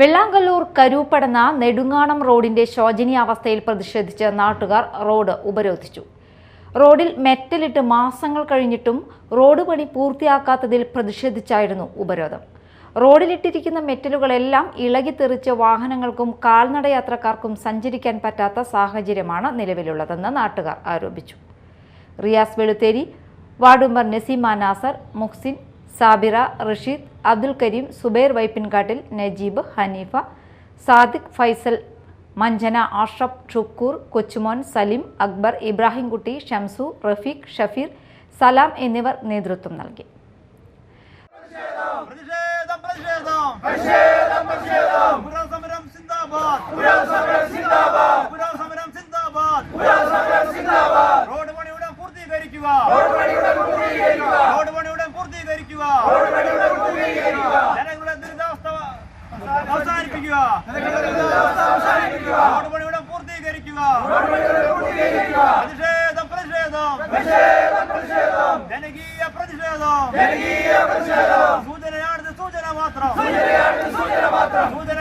വെള്ളാങ്കല്ലൂർ കരൂപ്പടന്ന നെടുങ്ങാണം റോഡിന്റെ ശോചനീയാവസ്ഥയിൽ പ്രതിഷേധിച്ച് നാട്ടുകാർ റോഡ് ഉപരോധിച്ചു. റോഡിൽ മെറ്റലിട്ട് മാസങ്ങൾ കഴിഞ്ഞിട്ടും റോഡ് പണി പൂർത്തിയാക്കാത്തതിൽ പ്രതിഷേധിച്ചായിരുന്നു ഉപരോധം. റോഡിലിട്ടിരിക്കുന്ന മെറ്റലുകളെല്ലാം ഇളകിത്തെറിച്ച് വാഹനങ്ങൾക്കും കാൽനടയാത്രക്കാർക്കും സഞ്ചരിക്കാൻ പറ്റാത്ത സാഹചര്യമാണ് നിലവിലുള്ളതെന്ന് നാട്ടുകാർ ആരോപിച്ചു. റിയാസ് വെളുത്തേരി വാർഡ് നസീമ നാസർ മുഹ്സിൻ സാബിറ റഷീദ് അബ്ദുൽ കരീം സുബൈർ വൈപ്പിൻകാട്ടിൽ നജീബ് ഹനീഫ സാദിഖ് ഫൈസൽ മഞ്ജന ആഷ്റഫ് ഷുക്കൂർ കൊച്ചുമോൻ സലിം അക്ബർ ഇബ്രാഹിംകുട്ടി ഷംസു റഫീഖ് ഷഫീർ സലാം എന്നിവർ നേതൃത്വം നൽകി. റോഡ് പൂർത്തീകരിക്കുക. പൂർത്തീകരിക്കുക ജനങ്ങളുടെ ദുരിതാവസ്ഥ അവസാനിപ്പിക്കുക. റോഡ് പണി ഉടൻ പൂർത്തീകരിക്കുക. പ്രതിഷേധം പ്രതിഷേധം. ജനകീയ പ്രതിഷേധം. സൂചനയാണിത് സൂചന മാത്രം. സൂചന